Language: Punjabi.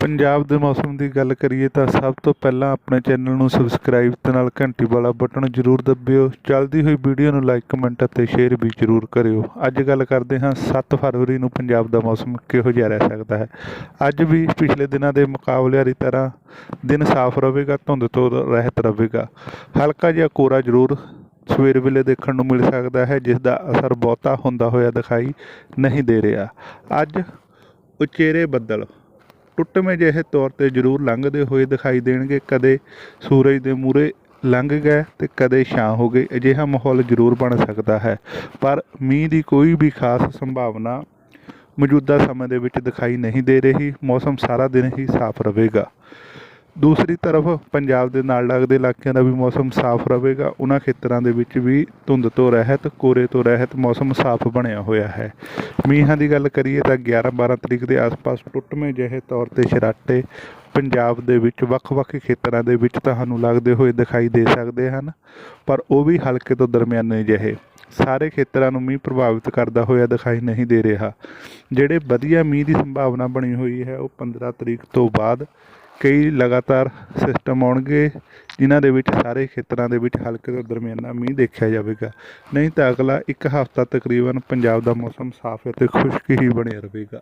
ਪੰਜਾਬ ਦੇ ਮੌਸਮ ਦੀ ਗੱਲ ਕਰੀਏ ਤਾਂ ਸਭ ਤੋਂ ਪਹਿਲਾਂ ਆਪਣੇ ਚੈਨਲ ਨੂੰ ਸਬਸਕ੍ਰਾਈਬ ਤੇ ਨਾਲ ਘੰਟੀ ਵਾਲਾ ਬਟਨ ਜ਼ਰੂਰ ਦਬਿਓ। ਚੱਲਦੀ ਹੋਈ ਵੀਡੀਓ ਨੂੰ ਲਾਈਕ, ਕਮੈਂਟ ਅਤੇ ਸ਼ੇਅਰ ਵੀ ਜ਼ਰੂਰ ਕਰਿਓ। ਅੱਜ ਗੱਲ ਕਰਦੇ ਹਾਂ 7 ਫਰਵਰੀ ਨੂੰ ਪੰਜਾਬ ਦਾ ਮੌਸਮ ਕਿਹੋ ਜਿਹਾ ਰਹਿ ਸਕਦਾ ਹੈ? ਅੱਜ ਵੀ ਪਿਛਲੇ ਦਿਨਾਂ ਦੇ ਮੁਕਾਬਲੇ ਦੀ ਤਰ੍ਹਾਂ ਦਿਨ ਸਾਫ਼ ਰਹੇਗਾ, ਧੁੰਦ ਤੋਂ ਰਹਿਤ ਰਹੇਗਾ। ਹਲਕਾ ਜਿਹਾ ਕੋਰਾ ਜ਼ਰੂਰ ਸਵੇਰ ਵੇਲੇ ਦੇਖਣ ਨੂੰ ਮਿਲ ਸਕਦਾ ਹੈ, ਜਿਸ ਦਾ ਅਸਰ ਬਹੁਤਾ ਹੁੰਦਾ ਹੋਇਆ ਦਿਖਾਈ ਨਹੀਂ ਦੇ ਰਿਹਾ। ਅੱਜ ਉਚੇਰੇ ਬੱਦਲ ਟੁੱਟਵੇਂ ਜਿਹੇ ਤੌਰ ਤੇ ਜ਼ਰੂਰ ਲੰਘਦੇ ਹੋਏ ਦਿਖਾਈ ਦੇਣਗੇ। ਕਦੇ ਸੂਰਜ ਦੇ ਮੂਹਰੇ ਲੰਘ ਗਏ ਤੇ ਕਦੇ ਛਾਂ ਹੋ ਗਏ, ਅਜਿਹਾ ਮਾਹੌਲ ਜ਼ਰੂਰ ਬਣ ਸਕਦਾ ਹੈ। ਪਰ ਮੀਂਹ ਦੀ ਕੋਈ ਵੀ ਖਾਸ ਸੰਭਾਵਨਾ ਮੌਜੂਦਾ ਸਮੇਂ ਦੇ ਵਿੱਚ ਦਿਖਾਈ ਨਹੀਂ ਦੇ ਰਹੀ। ਮੌਸਮ ਸਾਰਾ ਦਿਨ ਹੀ ਸਾਫ਼ ਰਹੇਗਾ। ਦੂਸਰੀ ਤਰਫ ਪੰਜਾਬ ਦੇ ਨਾਲ ਲੱਗਦੇ ਇਲਾਕਿਆਂ ਦਾ ਵੀ ਮੌਸਮ ਸਾਫ਼ ਰਹੇਗਾ। ਉਹਨਾਂ ਖੇਤਰਾਂ ਦੇ ਵਿੱਚ ਵੀ ਧੁੰਦ ਤੋਂ ਰਹਿਤ, ਕੋਰੇ ਤੋਂ ਰਹਿਤ ਮੌਸਮ ਸਾਫ਼ ਬਣਿਆ ਹੋਇਆ ਹੈ। ਮੀਂਹਾਂ ਦੀ ਗੱਲ ਕਰੀਏ ਤਾਂ 11 12 ਤਰੀਕ ਦੇ ਆਸ-ਪਾਸ ਟੁੱਟਵੇਂ ਜਿਹੇ ਤੌਰ ਤੇ ਸ਼ਰਾਟੇ ਪੰਜਾਬ ਦੇ ਵਿੱਚ ਵੱਖ-ਵੱਖ ਖੇਤਰਾਂ ਦੇ ਵਿੱਚ ਤੁਹਾਨੂੰ ਲੱਗਦੇ ਹੋਏ ਦਿਖਾਈ ਦੇ ਸਕਦੇ ਹਨ, ਪਰ ਉਹ ਵੀ ਹਲਕੇ ਤੋਂ ਦਰਮਿਆਨੇ ਜਿਹੇ। ਸਾਰੇ ਖੇਤਰਾਂ ਨੂੰ ਮੀਂਹ ਪ੍ਰਭਾਵਿਤ ਕਰਦਾ ਹੋਇਆ ਦਿਖਾਈ ਨਹੀਂ ਦੇ ਰਿਹਾ। ਜਿਹੜੇ ਵਧੀਆ ਮੀਂਹ ਦੀ ਸੰਭਾਵਨਾ ਬਣੀ ਹੋਈ ਹੈ, ਉਹ 15 ਤਰੀਕ ਤੋਂ ਬਾਅਦ ਕਈ ਲਗਾਤਾਰ ਸਿਸਟਮ ਆਉਣਗੇ, ਜਿਨ੍ਹਾਂ ਦੇ ਵਿੱਚ ਸਾਰੇ ਖੇਤਰਾਂ ਦੇ ਵਿੱਚ ਹਲਕੇ ਤੋਂ ਦਰਮਿਆਨਾ ਮੀਂਹ ਦੇਖਿਆ ਜਾਵੇਗਾ। ਨਹੀਂ ਤਾਂ ਅਗਲਾ ਇੱਕ ਹਫ਼ਤਾ ਤਕਰੀਬਨ ਪੰਜਾਬ ਦਾ ਮੌਸਮ ਸਾਫ਼ ਅਤੇ ਖੁਸ਼ਕ ਹੀ ਬਣਿਆ ਰਹੇਗਾ।